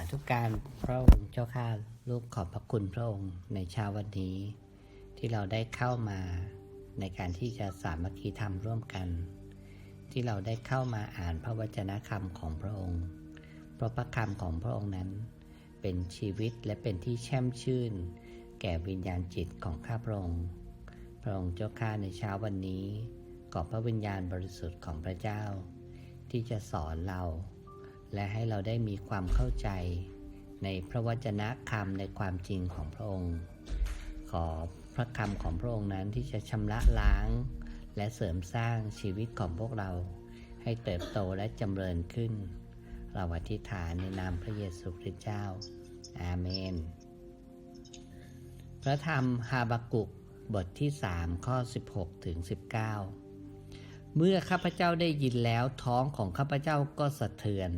าธุการพระองค์เจ้าข้าลูกขอบพระคุณพระองค์ในเช้าวันนี้ ที่เราได้เข้ามาในการที่จะสามัคคีธรรมร่วมกัน ที่เราได้เข้ามาอ่านพระวจนะคำของพระองค์ เพราะพระคำของพระองค์นั้น เป็นชีวิตและเป็นที่แช่มชื่น แก่วิญญาณจิตของข้าพระองค์ พระองค์เจ้าข้าในเช้าวันนี้ขอพระวิญญาณบริสุทธิ์ของพระเจ้า ที่จะสอนเรา และให้เราได้มีความเข้าใจในพระวจนะคำในความจริงของพระองค์ ขอพระคำของพระองค์นั้นที่จะชำระล้าง และเสริมสร้างชีวิตของพวกเรา ให้เติบโตและจำเริญขึ้น เราอธิษฐานในนามพระเยซูคริสต์เจ้า อาเมน พระธรรมฮาบากุกบทที่ 3 ข้อ 16ถึง19 เมื่อข้าพเจ้าได้ยินแล้วท้องของข้าพเจ้าก็สะเทือน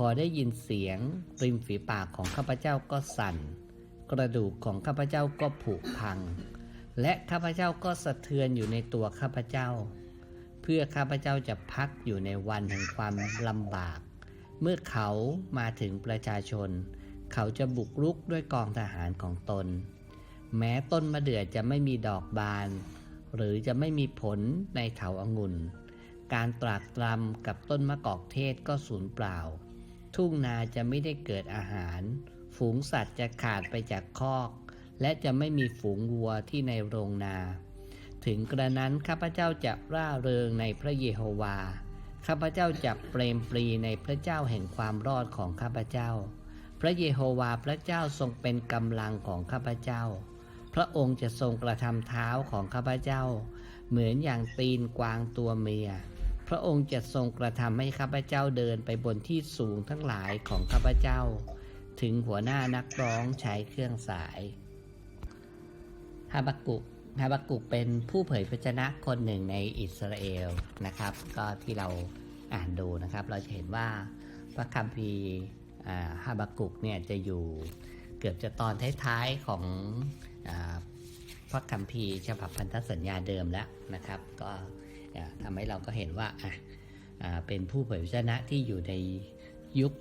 พอได้ยินเสียงริมฝีปากของข้าพเจ้าก็สั่น กระดูกของข้าพเจ้าก็ผุพัง และข้าพเจ้าก็สะเทือนอยู่ในตัวข้าพเจ้า เพื่อข้าพเจ้าจะพักอยู่ในวันแห่งความลำบาก เมื่อเขามาถึงประชาชน เขาจะบุกรุกด้วยกองทหารของตน แม้ต้นมะเดื่อจะไม่มีดอกบาน หรือจะไม่มีผลในเถาองุ่น การตรากตรำกับต้นมะกอกเทศก็สูญเปล่า ทุ่งนาจะไม่ได้เกิดอาหาร ฝูงสัตว์จะขาดไปจากคอก และจะไม่มีฝูงวัวที่ในโรงนา ถึงกระนั้นข้าพเจ้าจะร่าเริงในพระเยโฮวา ข้าพเจ้าจะเปรมปรีในพระเจ้าแห่งความรอดของข้าพเจ้า พระเยโฮวาพระเจ้าทรงเป็นกำลังของข้าพเจ้า พระองค์จะทรงกระทำเท้าของข้าพเจ้า เหมือนอย่างตีนกวางตัวเมีย พระองค์จะทรงกระทำให้ข้าพเจ้าเดินไปบนที่สูงทั้งหลายของข้าพเจ้า ถึงหัวหน้านักร้องใช้เครื่องสายฮาบากุกฮาบากุกเป็นผู้เผยพระชนะคนหนึ่งในอิสราเอลนะครับ ก็ที่เราอ่านดูนะครับ เราจะเห็นว่าพระคัมภีร์ฮาบากุกเนี่ยจะอยู่เกือบจะตอนท้ายๆของอพระคัมภีร์ฉบับพันธสัญญาเดิมแล้วนะครับ ก็ ทำให้เราก็เห็นว่าอะเป็นผู้เผยพระชนะที่อยู่ในยุค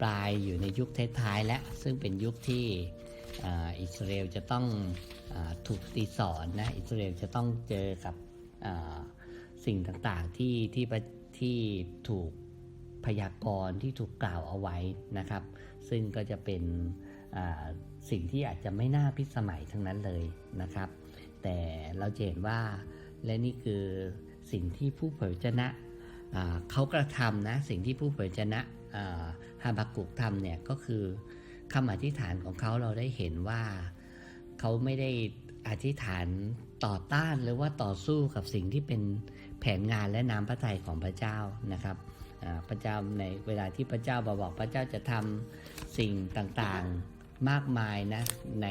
ปลายๆอยู่ในยุคท้ายๆแล้วซึ่งเป็นยุคที่อิสราเอลจะต้องอถูกตีสอนนะอิสราเอลจะต้องเจอกับสิ่งต่างๆที่ที่ที่ถูกพยากรณ์ที่ถูกกล่าวเอาไว้นะครับ ซึ่งก็จะเป็นสิ่งที่อาจจะไม่น่าพิสมัยทั้งนั้นเลยนะครับ แต่เราจะเห็นว่าและนี่คือ สิ่งที่ผู้เผยชนะเขากระทำนะสิ่งที่ผู้เผยชนะฮาบากุกทำเนี่ยก็คือคำอธิษฐานของเขาเราได้เห็นว่าเขาไม่ได้อธิษฐานต่อต้านหรือว่าต่อสู้กับสิ่งที่เป็นแผนงานและน้ำพระทัยของพระเจ้านะครับพระเจ้าในเวลาที่พระเจ้าบอกบอกพระเจ้าจะทำสิ่งต่างๆมากมายนะใน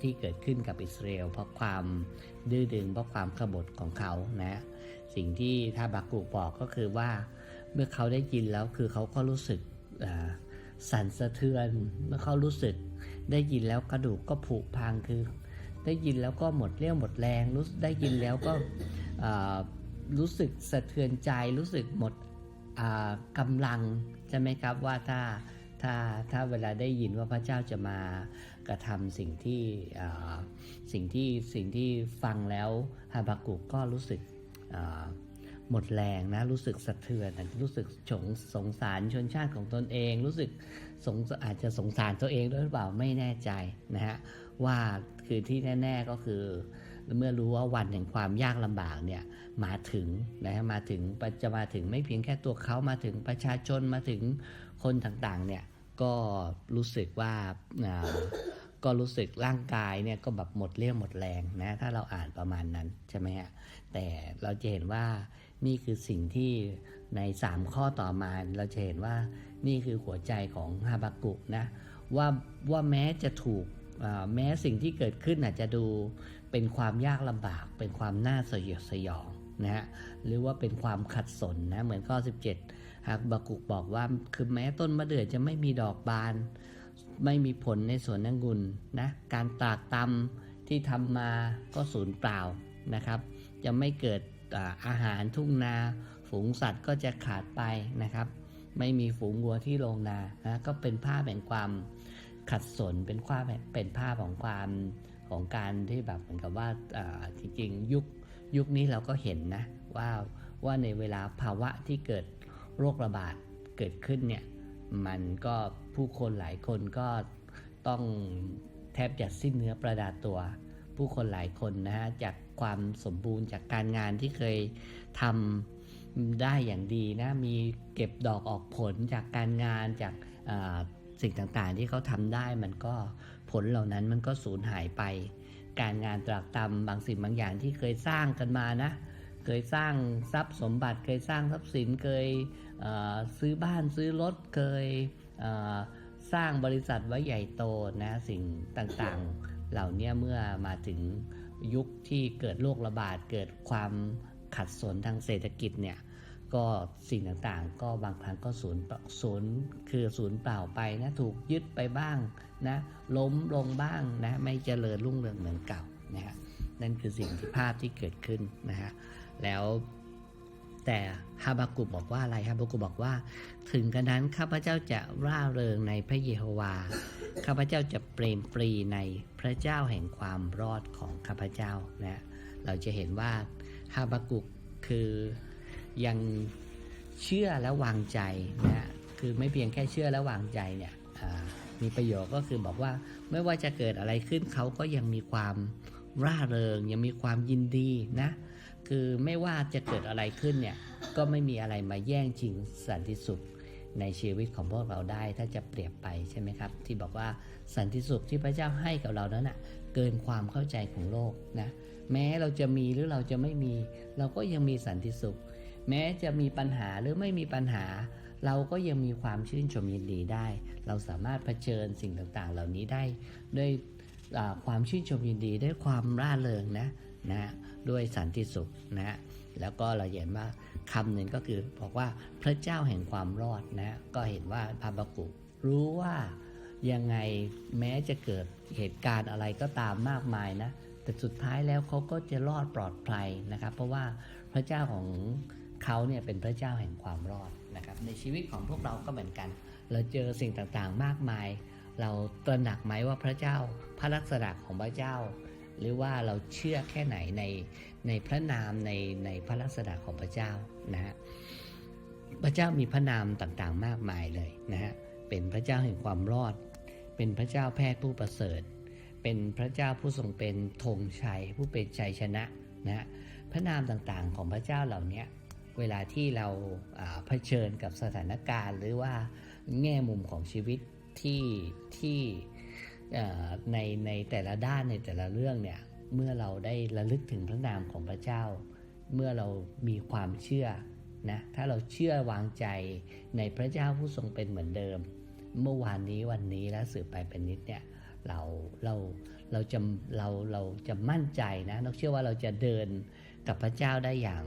ที่เกิดขึ้นกับอิสราเอลเพราะความดื้อดึงเพราะความขบฏของเขานะ สิ่งที่ท่าบากุบอกก็คือว่า เมื่อเขาได้ยินแล้วคือเขาก็รู้สึกสั่นสะเทือน เมื่อเขารู้สึกได้ยินแล้วกระดูกก็ผุพังคือ ได้ยินแล้วก็หมดเรี่ยวหมดแรงรู้ได้ยินแล้วก็รู้สึกสะเทือนใจรู้สึกหมดอ่ากำลังใช่ไหมครับว่าถ้าถ้าถ้าเวลาได้ยินว่าพระเจ้าจะมากระทำสิ่งที่สิ่งที่สิ่งที่ฟังแล้วฮาบากุกก็รู้สึก หมดแรงนะรู้สึกสะเทือนรู้สึกสงสงสารชนชาติของตนเอง รู้สึกสงอาจจะสงสารตัวเองด้วยหรือเปล่าไม่แน่ใจนะฮะว่าคือที่แน่ ๆก็คือ เมื่อรู้ว่าวันแห่งความยากลำบากเนี่ยมาถึงนะฮะมาถึงจะมาถึงไม่เพียงแค่ตัวเขามาถึงประชาชนมาถึงคนต่างๆเนี่ยก็รู้สึกว่า ก็รู้สึกร่างกายเนี่ยก็แบบหมดเรี่ยวหมดแรงนะ ถ้าเราอ่านประมาณนั้นใช่ไหมฮะแต่เราจะเห็นว่านี่คือสิ่งที่ใน 3 ข้อต่อมาเราจะเห็นว่านี่คือหัวใจของฮาบากุนะว่าว่าแม้จะถูกแม้สิ่งที่เกิดขึ้นอาจจะดูเป็นความยากลำบาก เป็นความน่าสยดสยองนะฮะหรือว่าเป็นความขัดสนนะเหมือนข้อ 17ฮาบากุกบอกว่าคือแม้ต้นมะเดื่อจะไม่มีดอกบาน ไม่มีผลในสวนองุ่นนะการตากตำที่ทำมาก็สูญเปล่านะครับ จะไม่เกิดอาหารทุ่งนา ฝูงสัตว์ก็จะขาดไปนะครับ ไม่มีฝูงวัวที่ลงนานะก็เป็นภาพแห่งความขัดสนเป็นภาพเป็นภาพของความของการที่แบบเหมือนกับว่าจริงๆยุคยุคนี้เราก็เห็นนะว่าว่าในเวลาภาวะที่เกิดโรคระบาดเกิดขึ้นเนี่ย มันก็ผู้คนหลายคนก็ต้องแทบจะสิ้นเนื้อประดาตัว ผู้คนหลายคนนะฮะจากความสมบูรณ์จากการงานที่เคยทำได้อย่างดีนะมีเก็บดอกออกผลจากการงานจากสิ่งต่างๆ ที่เขาทำได้มันก็ผลเหล่านั้นมันก็สูญหายไป การงานตรากตรำบางสิ่งบางอย่างที่เคยสร้างกันมานะ เคยสร้างทรัพย์สมบัติ เคยสร้างทรัพย์สินเคยเซื้อบ้านซื้อรถเคยเสร้างบริษัทไว้ใหญ่โตนะสิ่งต่างๆ เหล่านี้เมื่อมาถึงยุคที่เกิดโรคระบาดเกิดความขัดสนทางเศรษฐกิจเนี่ยก็สิ่งต่างๆ ก็บางครั้งก็สูญเปล่าสูญคือสูญเปล่าไปนะถูกยึดไปบ้างนะล้มลงบ้างนะไม่เจริญรุ่งเรืองเหมือนเก่านะฮะนั่นคือสิ่งที่ภาพที่เกิดขึ้นนะฮะ แล้วแต่ฮาบากุบอกว่าอะไรฮาบากุบอกว่า ถึงกระนั้นข้าพเจ้าจะร่าเริงในพระเยโฮวา ข้าพเจ้าจะเปรมปรีในพระเจ้าแห่งความรอดของข้าพเจ้านะเราจะเห็นว่าฮาบากุกคือยังเชื่อและวางใจนะคือไม่เพียงแค่เชื่อและวางใจเนี่ยมีประโยชน์ก็คือบอกว่าไม่ว่าจะเกิดอะไรขึ้นเขาก็ยังมีความร่าเริง ยังมีความยินดีนะ คือไม่ว่าจะเกิดอะไรขึ้นเนี่ยก็ไม่มีอะไรมาแย่งชิงสันติสุขในชีวิตของพวกเราได้ถ้าจะเปรียบไปใช่ไหมครับ ที่บอกว่าสันติสุขที่พระเจ้าให้กับเรานั้นอะเกินความเข้าใจของโลกนะแม้เราจะมีหรือเราจะไม่มี เราก็ยังมีสันติสุข แม้จะมีปัญหาหรือไม่มีปัญหา เราก็ยังมีความชื่นชมยินดีได้ เราสามารถเผชิญสิ่งต่างๆ เหล่านี้ได้ด้วยความชื่นชมยินดีด้วยความร่าเริงนะ นะด้วยสันติสุขนะแล้วก็เราเห็นว่าคำหนึ่งก็คือบอกว่าพระเจ้าแห่งความรอดนะก็เห็นว่าพาบากุรู้ว่ายังไงแม้จะเกิดเหตุการณ์อะไรก็ตามมากมายนะแต่สุดท้ายแล้วเขาก็จะรอดปลอดภัยนะครับ เพราะว่าพระเจ้าของเขาเนี่ยเป็นพระเจ้าแห่งความรอดนะครับ ในชีวิตของพวกเราก็เหมือนกัน เราเจอสิ่งต่างๆมากมาย เราตระหนักไหมว่าพระเจ้าพระลักษณะของพระเจ้า หรือว่าเราเชื่อแค่ไหนในในพระนามในในพระลักษณะของพระเจ้านะฮะพระเจ้ามีพระนามต่างๆมากมายเลยนะฮะเป็นพระเจ้าแห่งความรอด เป็นพระเจ้าแพทย์ผู้ประเสริฐ เป็นพระเจ้าผู้ทรงเป็นธงชัย ผู้เป็นชัยชนะนะฮะพระนามต่างๆของพระเจ้าเหล่านี้เวลาที่เราาเผชิญกับสถานการณ์ หรือว่าแง่มุมของชีวิตที่ที่ ในในแต่ละด้านในแต่ละเรื่องเนี่ยเมื่อเราได้ระลึกถึงพระนามของพระเจ้า เมื่อเรามีความเชื่อนะถ้าเราเชื่อวางใจในพระเจ้าผู้ทรงเป็นเหมือนเดิม เมื่อวานนี้วันนี้และสืบไปเป็นนิดเนี่ยเราเราเราจะเราเราจะมั่นใจนะเราเชื่อว่าเราจะเดินกับพระเจ้าได้อย่าง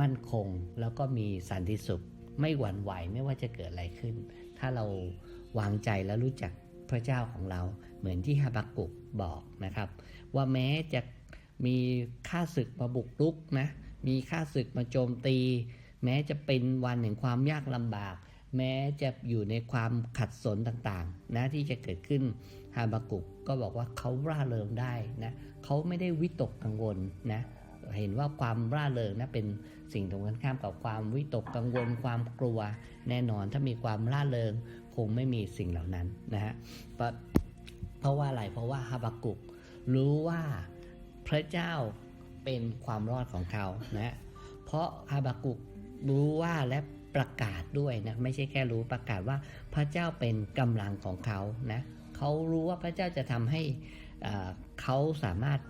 มั่นคง แล้วก็มีสันติสุขไม่หวั่นไหวไม่ว่าจะเกิดอะไรขึ้น ถ้าเราวางใจและรู้จักพระเจ้าของเรา เหมือนที่ฮาบากุกบอกนะครับ ว่าแม้จะมีข้าศึกมาบุกรุกนะมีข้าศึกมาโจมตี แม้จะเป็นวันแห่งความยากลำบาก แม้จะอยู่ในความขัดสนต่างๆนะที่จะเกิดขึ้นฮาบากุกก็บอกว่าเขาร่าเริงได้นะเขาไม่ได้วิตกกังวลนะเห็นว่าความร่าเริงนะเป็นสิ่งตรงกันข้ามกับความวิตกกังวลความกลัว แน่นอนถ้ามีความร่าเริงคงไม่มีสิ่งเหล่านั้นนะฮะเพราะเพ ราะว่าอะไรเพราะว่าฮาบากุก รู้ว่าพระเจ้าเป็นความรอดของเขานะเพราะฮาบากุกรู้ว่าและประกาศด้วยนะไม่ใช่แค่รู้ประกาศว่าพระเจ้าเป็นกำลังของเขานะเขารู้ว่าพระเจ้าจะทำให้เขาสามารถ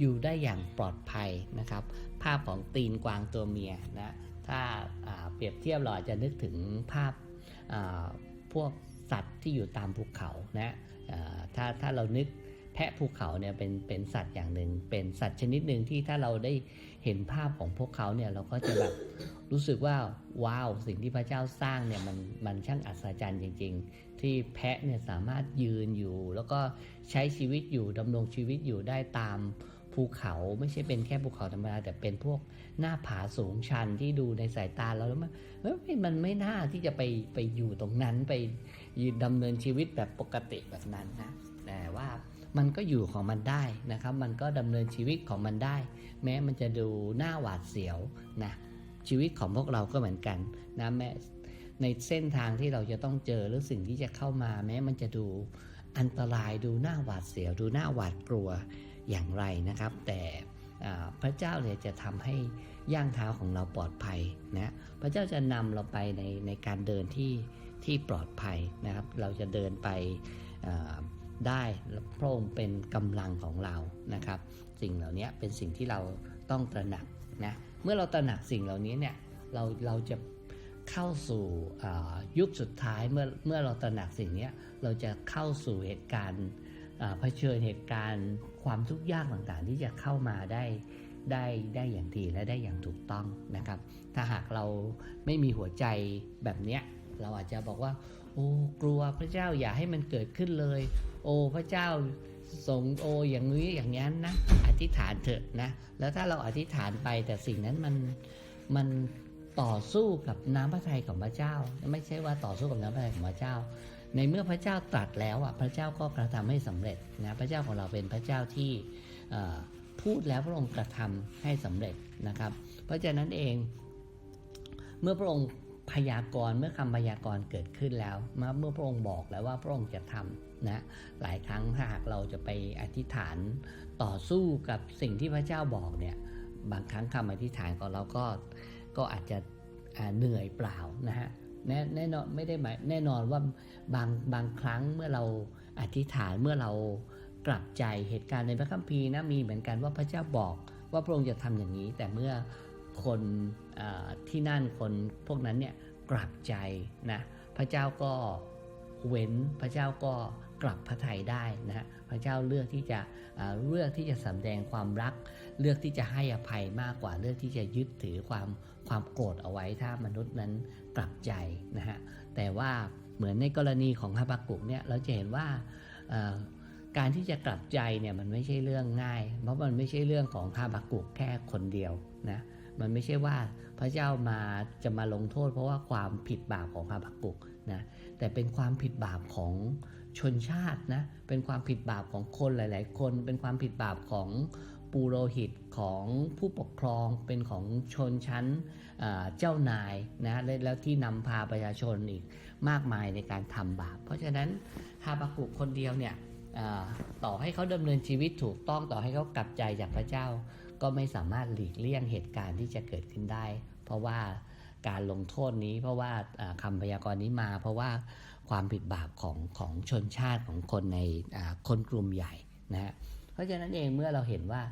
อยู่ได้อย่างปลอดภัยนะครับ ภาพของตีนกวางตัวเมียนะถ้าาเปรียบเทียบเราจะนึกถึงภาพาพวกสัตว์ที่อยู่ตามภูเขานะอ่า ถ้าถ้าเรานึกแพะภูเขาเนี่ยเป็นเป็นสัตว์อย่างหนึ่งเป็นสัตว์ชนิดหนึ่งที่ถ้าเราได้เห็นภาพของพวกเขาเนี่ยเราก็จะแบบรู้สึกว่าว้าวสิ่งที่พระเจ้าสร้างเนี่ยมันมันช่างอัศจรรย์จริง ๆ ที่แพะเนี่ยสามารถยืนอยู่ แล้วก็ใช้ชีวิตอยู่ดำรงชีวิตอยู่ได้ตามภูเขาไม่ใช่เป็นแค่ภูเขาธรรมดาแต่เป็นพวกหน้าผาสูงชันที่ดูในสายตาเราแล้วมันมันไม่น่าที่จะไปไปอยู่ตรงนั้นไป ดำเนินชีวิตแบบปกติแบบนั้นนะแต่ว่ามันก็อยู่ของมันได้นะครับ มันก็ดำเนินชีวิตของมันได้ แม้มันจะดูหน้าหวาดเสียวนะชีวิตของพวกเราก็เหมือนกันนะแม้ในเส้นทางที่เราจะต้องเจอหรือสิ่งที่จะเข้ามา แม้มันจะดูอันตรายดูหน้าหวาดเสียว ดูหน้าหวาดกลัวอย่างไรนะครับ แต่พระเจ้าเนี่ยจะทำให้ย่างเท้าของเราปลอดภัยนะพระเจ้าจะนำเราไปในในการเดินที่ ที่ปลอดภัยนะครับ เราจะเดินไปได้พระองค์เป็นกำลังของเรานะครับ สิ่งเหล่านี้เป็นสิ่งที่เราต้องตระหนักนะเมื่อเราตระหนักสิ่งเหล่านี้เนี่ยเราเราจะเข้าสู่ยุคสุดท้ายเมื่อเมื่อเราตระหนักสิ่งนี้เราจะเข้าสู่เหตุการณ์เผชิญเหตุการณ์ความทุกข์ยากต่างๆ ที่จะเข้ามาได้ได้ได้อย่างดีและได้อย่างถูกต้องนะครับ ถ้าหากเราไม่มีหัวใจแบบเนี้ย เราอาจจะบอกว่า โอ้กลัวพระเจ้าอย่าให้มันเกิดขึ้นเลย โอ้พระเจ้าทรงโออย่างนี้อย่างนั้นนะอธิษฐานเถอะนะแล้วถ้าเราอธิษฐานไปแต่สิ่งนั้นมันมันต่อสู้กับน้ำพระทัยของพระเจ้า ไม่ใช่ว่าต่อสู้กับน้ำพระทัยของพระเจ้า ในเมื่อพระเจ้าตรัสแล้วอะพระเจ้าก็กระทำให้สำเร็จนะพระเจ้าของเราเป็นพระเจ้าที่พูดแล้วพระองค์กระทำให้สำเร็จนะครับ เพราะฉะนั้นเองเมื่อพระองค์ พยากรณ์เมื่อคำพยากรณ์เกิดขึ้นแล้วเมื่อเมื่อพระองค์บอกแล้วว่าพระองค์จะทำนะหลายครั้งถ้าหากเราจะไปอธิษฐานต่อสู้กับสิ่งที่พระเจ้าบอกเนี่ยบางครั้งคำอธิษฐานของเราก็ก็อาจจะเหนื่อยเปล่านะฮะแน่แน่นอนไม่ได้หมายแน่นอนว่าบางบางครั้งเมื่อเราอธิษฐานเมื่อเรากลับใจเหตุการณ์ในพระคัมภีร์นะมีเหมือนกันว่าพระเจ้าบอกว่าพระองค์จะทำอย่างนี้ แต่เมื่อ คนที่นั่นคนพวกนั้นเนี่ยกลับใจนะพระเจ้าก็เว้นพระเจ้าก็กลับพระทัยได้นะฮะพระเจ้าเลือกที่จะเลือกที่จะสำแดงความรัก เลือกที่จะให้อภัยมากกว่าเลือกที่จะยึดถือความความโกรธเอาไว้ถ้ามนุษย์นั้นกลับใจนะฮะแต่ว่าเหมือนในกรณีของฮาบากุกเนี่ยเราจะเห็นว่าการที่จะกลับใจเนี่ยมันไม่ใช่เรื่องง่าย เพราะมันไม่ใช่เรื่องของฮาบากุกแค่คนเดียวนะ มันไม่ใช่ว่าพระเจ้ามาจะมาลงโทษ เพราะว่าความผิดบาปของฮาบากุกนะแต่เป็นความผิดบาปของชนชาตินะเป็นความผิดบาปของคนหลาย ๆ คน เป็นความผิดบาปของปูโรหิตของผู้ปกครองเป็นของชนชั้นเจ้านายนะและแล้วที่นำพาประชาชนอีกมากมายในการทำบาป เพราะฉะนั้นฮาบากุกคนเดียวเนี่ยต่อให้เขาดำเนินชีวิตถูกต้องต่อให้เขากลับใจจากพระเจ้า ก็ไม่สามารถหลีกเลี่ยงเหตุการณ์ที่จะเกิดขึ้นได้ เพราะว่าการลงโทษนี้ เพราะว่าอ่าคำพยากรณ์นี้มา เพราะว่าความผิดบาปของของชนชาติของคนในคนกลุ่มใหญ่นะฮะเพราะฉะนั้นเองเมื่อเราเห็นว่า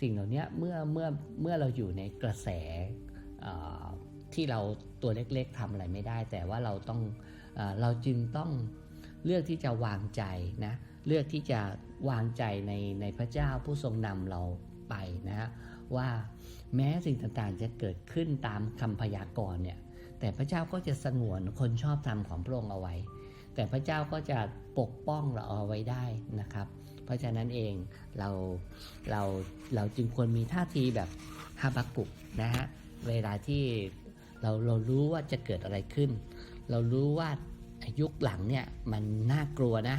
สิ่งเหล่านี้เมื่อเมื่อเมื่อเราอยู่ในกระแสที่เราตัวเล็กๆทำอะไรไม่ได้ แต่ว่าเราต้องอเราจึงต้องเลือกที่จะวางใจนะเลือกที่จะวางใจในในพระเจ้าผู้ทรงนำเรา ไปนะว่าแม้สิ่งต่างๆจะเกิดขึ้นตามคำพยากรณ์เนี่ย แต่พระเจ้าก็จะสงวนคนชอบธรรมของพระองค์เอาไว้ แต่พระเจ้าก็จะปกป้องเราเอาไว้ได้นะครับ เพราะฉะนั้นเองเราเราเราจึงควรมีท่าทีแบบฮาบากุกนะฮะเวลาที่เราเรารู้ว่าจะเกิดอะไรขึ้น เรารู้ว่ายุคหลังเนี่ยมันน่ากลัวนะ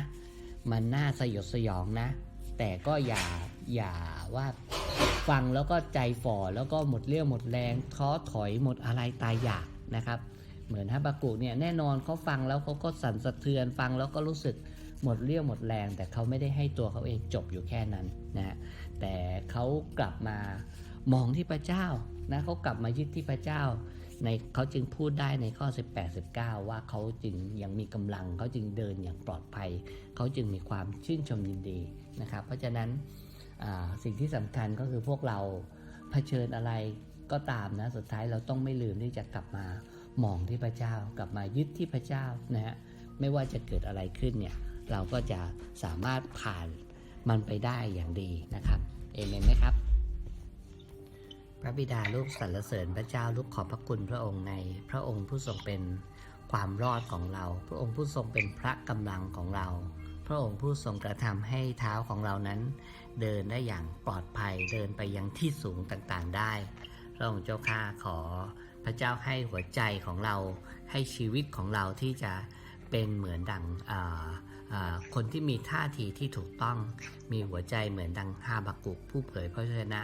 มันน่าสยดสยองนะ แต่ก็อย่าอย่าว่า ฟังแล้วก็ใจฝ่อแล้วก็หมดเรี่ยวหมดแรงท้อถอยหมดอะไรตายอยากนะครับ เหมือนฮาบากุเนี่ยแน่นอนเขาฟังแล้วเขาก็สั่นสะเทือนฟังแล้วก็รู้สึกหมดเรี่ยวหมดแรง แต่เขาไม่ได้ให้ตัวเขาเองจบอยู่แค่นั้นนะฮะแต่เขากลับมามองที่พระเจ้านะเขากลับมายึดที่พระเจ้าในเขาจึงพูดได้ในข้อ 18 19 ว่าเขาจึงยังมีกำลังเขาจึงเดินอย่างปลอดภัย เขาจึงมีความชื่นชมยินดีนะครับ เพราะฉะนั้น สิ่งที่สำคัญก็คือพวกเราเผชิญอะไรก็ตามนะสุดท้ายเราต้องไม่ลืมที่จะกลับมามองที่พระเจ้ากลับมายึดที่พระเจ้านะฮะไม่ว่าจะเกิดอะไรขึ้นเนี่ยเราก็จะสามารถผ่านมันไปได้อย่างดีนะครับเอเมนไหมครับ พระบิดาลูกสรรเสริญพระเจ้าลูกขอบพระคุณพระองค์ในพระองค์ผู้ทรงเป็นความรอดของเรา พระองค์ผู้ทรงเป็นพระกำลังของเรา พระองค์ผู้ทรงกระทำให้เท้าของเรานั้น เดินได้อย่างปลอดภัยเดินไปยังที่สูงต่างๆได้ พระองค์เจ้าข้าขอ พระเจ้าให้หัวใจของเราให้ชีวิตของเราที่จะเป็นเหมือนดังคนที่มีท่าทีที่ถูกต้อง มีหัวใจเหมือนดังฮาบากุกผู้เผยพระชนะ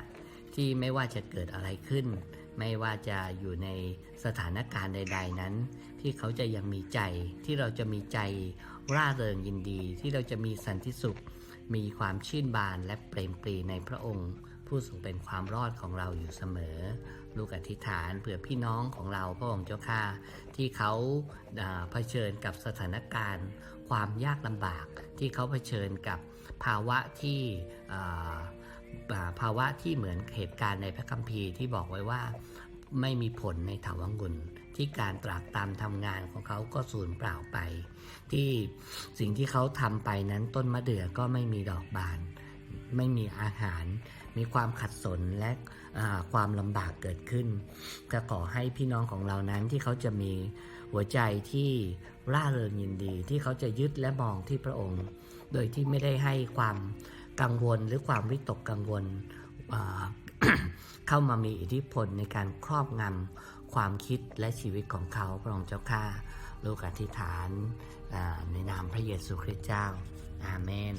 ที่ไม่ว่าจะเกิดอะไรขึ้น ไม่ว่าจะอยู่ในสถานการณ์ใด ๆนั้น ที่เขาจะยังมีใจที่เราจะมีใจ ร่าเริงยินดีที่เราจะมีสันติสุข มีความชื่นบานและเปรมปรีในพระองค์ ผู้ทรงเป็นความรอดของเราอยู่เสมอ ลูกอธิษฐานเผื่อพี่น้องของเราพระองค์เจ้าข้าที่เขาาเผชิญกับสถานการณ์ ความยากลำบากที่เขาเผชิญกับภาวะที่ภาวะที่เหมือนเหตุการณ์ในพระคัมภีร์ที่บอกไว้ว่าไม่มีผลในถาวรกุล ที่การตรากตามทำงานของเขาก็สูญเปล่าไป ที่สิ่งที่เขาทำไปนั้นต้นมะเดื่อก็ไม่มีดอกบาน ไม่มีอาหาร มีความขัดสนและความลำบากเกิดขึ้น ก็ขอให้พี่น้องของเรานั้นที่เขาจะมีหัวใจที่ร่าเริงยินดี ที่เขาจะยึดและมองที่พระองค์ โดยที่ไม่ได้ให้ความกังวลหรือความวิตกกังวลเข้ามามีอิทธิพลในการครอบงำ ความคิดและชีวิตของเขาพระองค์เจ้าข้าลูกอธิษฐานในนามพระเยซูคริสต์เจ้า อาเมน